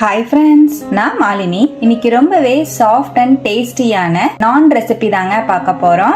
Hi friends நான் மாலினி. இன்னைக்கு ரொம்பவே சாஃப்ட் அண்ட் டேஸ்டியான நான் ரெசிபி தாங்க பார்க்க போறோம்.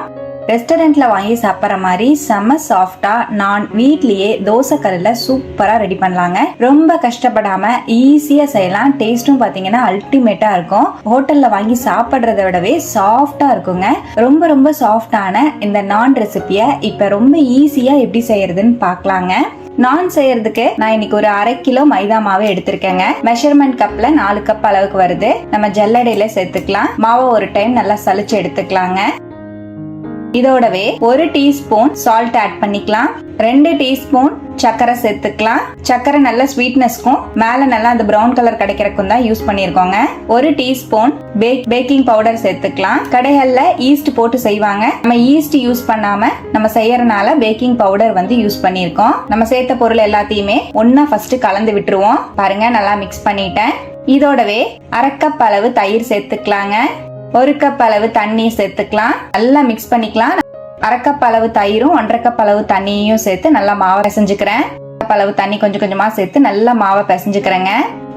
ரெஸ்டாரண்ட்ல வாங்கி சாப்பிட்ற மாதிரி செம்ம சாஃப்டா நான் வீட்லயே தோசை கல்லில் சூப்பரா ரெடி பண்ணலாங்க. ரொம்ப கஷ்டப்படாம ஈஸியா செய்யலாம். டேஸ்ட்டும் பாத்தீங்கன்னா அல்டிமேட்டா இருக்கும். ஹோட்டல்ல வாங்கி சாப்பிட்றத விடவே சாஃப்டா இருக்குங்க. ரொம்ப ரொம்ப சாஃப்டான இந்த நான் ரெசிபிய இப்ப ரொம்ப ஈஸியா எப்படி செய்யறதுன்னு பார்க்கலாங்க. நான் செய்யறதுக்கு நான் இன்னைக்கு ஒரு அரை கிலோ மைதா மாவு எடுத்திருக்கேங்க. மெஷர்மெண்ட் கப்ல நாலு கப் அளவுக்கு வருது. நம்ம ஜல்லடையில சேர்த்துக்கலாம். மாவை ஒரு டைம் நல்லா சளிச்சு எடுத்துக்கலாங்க. இதோடவே ஒரு டீஸ்பூன் சால்ட் ஆட் பண்ணிக்கலாம். ரெண்டு டீஸ்பூன் சக்கரை சேர்த்துக்கலாம். சக்கரை நல்ல ஸ்வீட்னஸ்க்கும் மேல நல்லா அந்த ப்ரௌன் கலர் கிடைக்கிறக்கும் தான் யூஸ் பண்ணியிருக்கோங்க ஒரு டீஸ்பூன் பேக் பேக்கிங் பவுடர் சேர்த்துக்கலாம். கடைகள்ல ஈஸ்ட் போட்டு செய்வாங்க. நம்ம ஈஸ்ட் யூஸ் பண்ணாம நம்ம செய்யறனால பேக்கிங் பவுடர் வந்து யூஸ் பண்ணியிருக்கோம் நம்ம சேர்த்த பொருள் எல்லாத்தையுமே ஒன்னா ஃபர்ஸ்ட் கலந்து விட்டுருவோம். பாருங்க நல்லா மிக்ஸ் பண்ணிட்டேன். இதோடவே அரைக்கப் அளவு தயிர் சேர்த்துக்கலாங்க. ஒரு கப் அளவு தண்ணி சேர்த்துக்கலாம். நல்லா மிக்ஸ் பண்ணிக்கலாம். அரைக்கப் அளவு தயிரும் ஒன்றரை கப் அளவு தண்ணியும் சேர்த்து நல்லா மாவை பிசைஞ்சுக்கிறேன். அளவு தண்ணி கொஞ்சம் கொஞ்சமா சேர்த்து நல்லா மாவை பிசைஞ்சுக்கிறேங்க.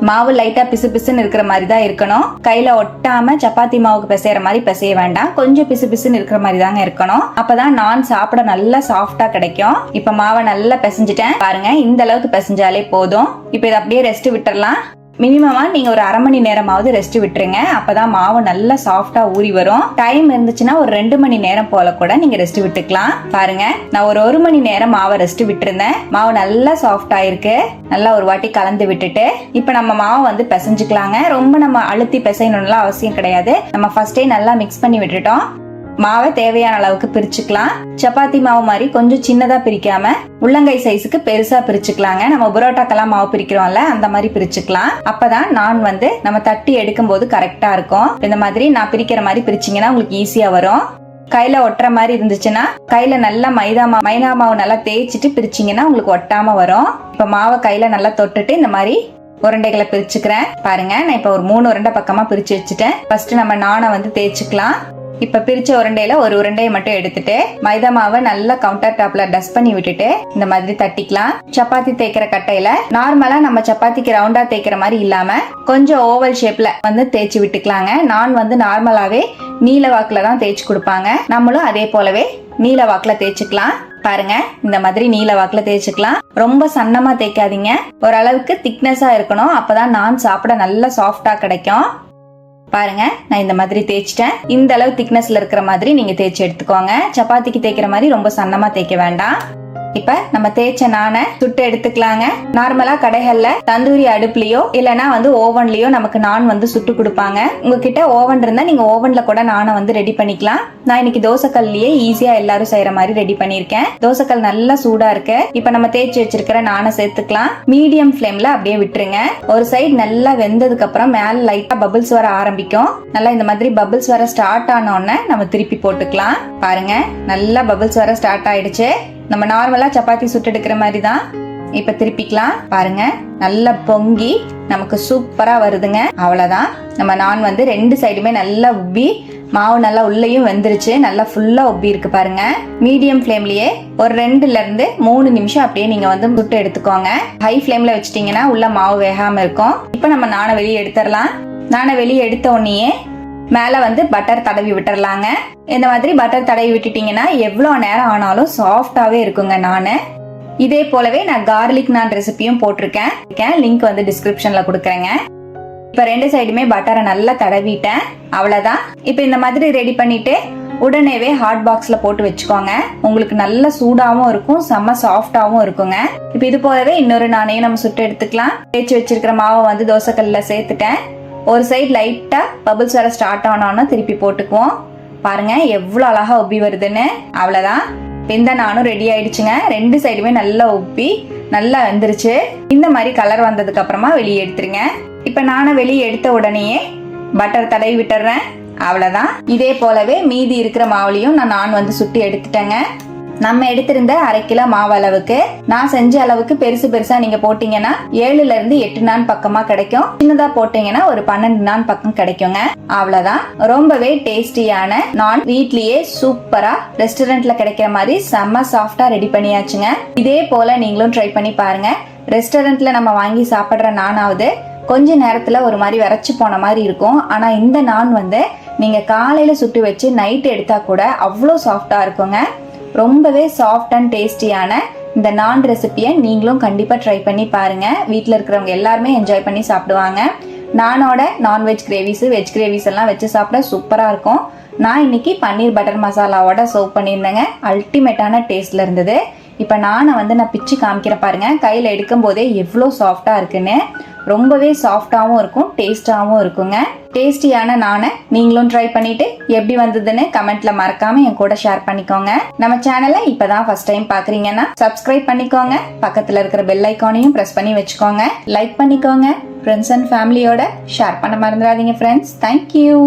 மாவு லைட்டா பிசு பிசுன்னு இருக்கிற மாதிரி தான் இருக்கணும். கையில ஒட்டாம சப்பாத்தி மாவுக்கு பிசையற மாதிரி பிசைய வேண்டாம். கொஞ்சம் பிசு பிசுன்னு இருக்கிற மாதிரி தாங்க இருக்கணும். அப்பதான் நான் சாப்பிட நல்லா சாஃப்டா கிடைக்கும். இப்ப மாவை நல்லா பிசைஞ்சிட்டேன். பாருங்க இந்த அளவுக்கு பிசைஞ்சாலே போதும். இப்ப இதை அப்படியே ரெஸ்ட் விட்டுறலாம். மினிமமா நீங்க ஒரு அரை மணி நேரமாவது ரெஸ்ட் விட்டுருங்க. அப்பதான் மாவு நல்லா சாஃப்டா ஊறி வரும். டைம் இருந்துச்சுன்னா ஒரு ரெண்டு மணி நேரம் போல கூட நீங்க ரெஸ்ட் விட்டுக்கலாம். பாருங்க நான் ஒரு ஒரு மணி நேரம் மாவை ரெஸ்ட் விட்டுருந்தேன். மாவு நல்லா சாஃப்ட் ஆயிருக்கு. நல்லா ஒரு வாட்டி கலந்து விட்டுட்டு இப்ப நம்ம மாவை வந்து பிசைஞ்சுக்கலாங்க. ரொம்ப நம்ம அழுத்தி பிசையணும்லாம் அவசியம் கிடையாது. நம்ம ஃபர்ஸ்டே நல்லா மிக்ஸ் பண்ணி விட்டுட்டோம். மாவை தேவையான அளவுக்கு பிரிச்சுக்கலாம். சப்பாத்தி மாவு மாதிரி கொஞ்சம் சின்னதா பிரிக்காம உள்ளங்கை சைஸுக்கு பெருசா பிரிச்சுக்கலாங்க. நம்ம புரோட்டாக்கெல்லாம் மாவு பிரிக்கிறோம்ல அந்த மாதிரி பிரிச்சுக்கலாம். அப்பதான் நான் வந்து நம்ம தட்டி எடுக்கும் போது கரெக்டா இருக்கும். இந்த மாதிரி நான் பிரிக்கிற மாதிரி பிரிச்சிங்கன்னா உங்களுக்கு ஈஸியா வரும். கையில ஒட்டுற மாதிரி இருந்துச்சுன்னா கையில நல்லா மைதா மா மைதா மாவு நல்லா தேய்ச்சிட்டு பிரிச்சிங்கன்னா உங்களுக்கு ஒட்டாம வரும். இப்ப மாவை கையில நல்லா தொட்டுட்டு இந்த மாதிரி உருண்டைகளை பிரிச்சுக்கிறேன். பாருங்க நான் இப்ப ஒரு மூணு உருண்டை பக்கமா பிரிச்சு வச்சுட்டேன். ஃபர்ஸ்ட் நம்ம நானை வந்து தேய்ச்சிக்கலாம். இப்ப பிரிச்ச உருண்டையில ஒரு உருண்டையை மட்டும் எடுத்துட்டு மைதா மாவை நல்லா கவுண்டர் டாப்ல டஸ்ட் பண்ணி விட்டுட்டு இந்த மாதிரி தட்டிக்கலாம். சப்பாத்தி தேய்க்கிற கட்டையில நார்மலா நம்ம சப்பாத்திக்கு ரவுண்டா தேய்க்கிற மாதிரி இல்லாம கொஞ்சம் ஓவல் ஷேப்ல வந்து தேய்ச்சி விட்டுக்கலாங்க. நான் வந்து நார்மலாவே நீல வாக்குல தான் தேய்ச்சி கொடுப்பாங்க. நம்மளும் அதே போலவே நீல வாக்குல தேய்ச்சிக்கலாம். பாருங்க இந்த மாதிரி நீல வாக்குல தேய்ச்சிக்கலாம். ரொம்ப சன்னமா தேய்க்காதீங்க. ஓரளவுக்கு திக்னஸா இருக்கணும். அப்பதான் நான் சாப்பிட நல்லா சாஃப்டா கிடைக்கும். பாருங்க நான் இந்த மாதிரி தேய்ச்சிட்டேன். இந்த அளவு திக்னஸ்ல இருக்கிற மாதிரி நீங்க தேய்ச்சி எடுத்துக்கோங்க. சப்பாத்திக்கு தேய்க்கிற மாதிரி ரொம்ப சன்னமா தேய்க்க வேண்டாம். இப்ப நம்ம தேய்ச்ச நானை சுட்டு எடுத்துக்கலாங்க. நார்மலா கடைகள்ல தந்தூரி அடுப்புலயோ இல்லனா வந்து ஓவன்லயோ நமக்கு நான் வந்து சுட்டு கொடுப்பாங்க. உங்ககிட்ட ஓவன் இருந்தா நீங்க ஓவன்ல கூட நானை வந்து ரெடி பண்ணிக்கலாம். நான் இன்னைக்கு தோசைக்கல்லையே ஈஸியா எல்லாரும் செய்யற மாதிரி ரெடி பண்ணிருக்கேன் தோசைக்கல் நல்லா சூடா இருக்கு. இப்ப நம்ம தேய்ச்சி வச்சிருக்கிற நானை சேர்த்துக்கலாம். மீடியம் ஃப்ளேம்ல அப்படியே விட்டுருங்க. ஒரு சைடு நல்லா வெந்ததுக்கு அப்புறம் மேல லைட்டா பபிள்ஸ் வர ஆரம்பிக்கும். நல்லா இந்த மாதிரி பபிள்ஸ் வர ஸ்டார்ட் ஆன உடனே நம்ம திருப்பி போட்டுக்கலாம். பாருங்க நல்லா பபிள்ஸ் வர ஸ்டார்ட் ஆயிடுச்சு. நம்ம நார்மலா சப்பாத்தி சுட்டு எடுக்கிற மாதிரி தான் இப்ப திருப்பிக்கலாம். பாருங்க நல்லா பொங்கி நமக்கு சூப்பரா வருதுங்க. அவ்வளவுதான். நம்ம நான் வந்து ரெண்டு சைடுமே நல்லா உப்பி மாவு நல்லா உள்ளேயும் வெந்துருச்சு. நல்லா ஃபுல்லா உப்பி இருக்கு பாருங்க. மீடியம் ஃப்ளேம்லயே ஒரு ரெண்டுல இருந்து மூணு நிமிஷம் அப்படியே நீங்க வந்து சுட்டு எடுத்துக்கோங்க. ஹை ஃப்ளேம்ல வச்சிட்டீங்கன்னா உள்ள மாவு வேகாம இருக்கும். இப்போ நம்ம நானை வெளியே எடுத்துடலாம். நானை வெளியே எடுத்த உடனேயே மேலே வந்து பட்டர் தடவி விட்டுறலாங்க. இந்த மாதிரி பட்டர் தடவி விட்டுட்டிங்கன்னா எவ்வளோ நேரம் ஆனாலும் சாஃப்டாகவே இருக்குங்க நான். இதே போலவே நான் கார்லிக் நான் ரெசிபியும் போட்டிருக்கேன். லிங்க் வந்து டிஸ்கிரிப்ஷனில் கொடுக்குறேங்க. இப்போ ரெண்டு சைடுமே பட்டரை நல்லா தடவிட்டேன். அவ்வளோதான் இப்போ இந்த மாதிரி ரெடி பண்ணிட்டு உடனேவே ஹாட் பாக்ஸில் போட்டு வச்சுக்கோங்க. உங்களுக்கு நல்ல சூடாகவும் இருக்கும் செம்ம சாஃப்டாகவும் இருக்குங்க. இப்போ இது போலவே இன்னொரு நானே நம்ம சுட்டு எடுத்துக்கலாம். தேய்ச்சி வச்சிருக்கிற மாவை வந்து தோசைக்கல்லில் சேர்த்துட்டேன். ஒரு சைடு லைட்டாக பபிள்ஸ் வர ஸ்டார்ட் ஆனோன்னா திருப்பி போட்டுக்குவோம். பாருங்கள் எவ்வளோ அழகாக உப்பி வருதுன்னு. அவ்வளோதான் பிந்த நானும் ரெடி ஆயிடுச்சுங்க. ரெண்டு சைடுமே நல்லா உப்பி நல்லா வந்துருச்சு. இந்த மாதிரி கலர் வந்ததுக்கு அப்புறமா வெளியே எடுத்துருங்க. இப்போ நானும் வெளியே எடுத்த உடனேயே பட்டர் தடவி விட்டுறேன். அவ்வளோதான் இதே போலவே மீதி இருக்கிற மாவுலையும் நான் நான் வந்து சுட்டி எடுத்துட்டேங்க. நம்ம எடுத்திருந்த அரை கிலோ மாவு அளவுக்கு நான் செஞ்ச அளவுக்கு பெருசு பெருசா நீங்க போட்டீங்கன்னா ஏழுல இருந்து எட்டு நான் பக்கமா கிடைக்கும். சின்னதா போட்டீங்கன்னா ஒரு பன்னெண்டு நான் பக்கம் கிடைக்குங்க. அவ்வளவுதான். ரொம்பவே டேஸ்டியான நான் வீட்லயே சூப்பரா ரெஸ்டாரண்ட்ல கிடைக்கிற மாதிரி செம்ம சாஃப்டா ரெடி பண்ணியாச்சுங்க. இதே போல நீங்களும் ட்ரை பண்ணி பாருங்க. ரெஸ்டாரண்ட்ல நம்ம வாங்கி சாப்பிடுற நானாவது கொஞ்ச நேரத்தில் ஒரு மாதிரி வரைச்சு போன மாதிரி இருக்கும். ஆனால் இந்த நான் வந்து நீங்கள் காலையில் சுட்டு வச்சு நைட் எடுத்தால் கூட அவ்வளோ சாஃப்டா இருக்குங்க. ரொம்பவே சாஃப்ட் அண்ட் டேஸ்டியான இந்த நான் ரெசிபியை நீங்களும் கண்டிப்பாக ட்ரை பண்ணி பாருங்கள் வீட்டில் இருக்கிறவங்க எல்லாருமே என்ஜாய் பண்ணி சாப்பிடுவாங்க. நானோட non veg gravies veg gravies எல்லாம் வச்சு சாப்பிட சூப்பராக இருக்கும். நான் இன்னைக்கு பன்னீர் பட்டர் மசாலாவோட சர்வ் பண்ணியிருந்தேங்க. அல்டிமேட்டான டேஸ்ட்ல இருந்தது. இப்போ நானை வந்து நான் பிச்சு காமிக்கிறேன் பாருங்க. கையில் எடுக்கும் போதே எவ்வளோ சாஃப்டாக இருக்குன்னு. ரொம்பவே சாஃப்டாகவும் இருக்கும் டேஸ்டாகவும் இருக்குங்க. டேஸ்டியான நானை நீங்களும் ட்ரை பண்ணிட்டு எப்படி வந்ததுன்னு கமெண்ட்ல மறக்காம என் கூட ஷேர் பண்ணிக்கோங்க. நம்ம சேனலை இப்பதான் ஃபர்ஸ்ட் டைம் பாக்குறீங்கன்னா சப்ஸ்கிரைப் பண்ணிக்கோங்க. பக்கத்துல இருக்கிற பெல் ஐக்கானையும் பிரஸ் பண்ணி வச்சுக்கோங்க. லைக் பண்ணிக்கோங்க. ஃப்ரெண்ட்ஸ் அண்ட் ஃபேமிலியோட ஷேர் பண்ண மறந்துடாதீங்க ஃப்ரெண்ட்ஸ் தேங்க்யூ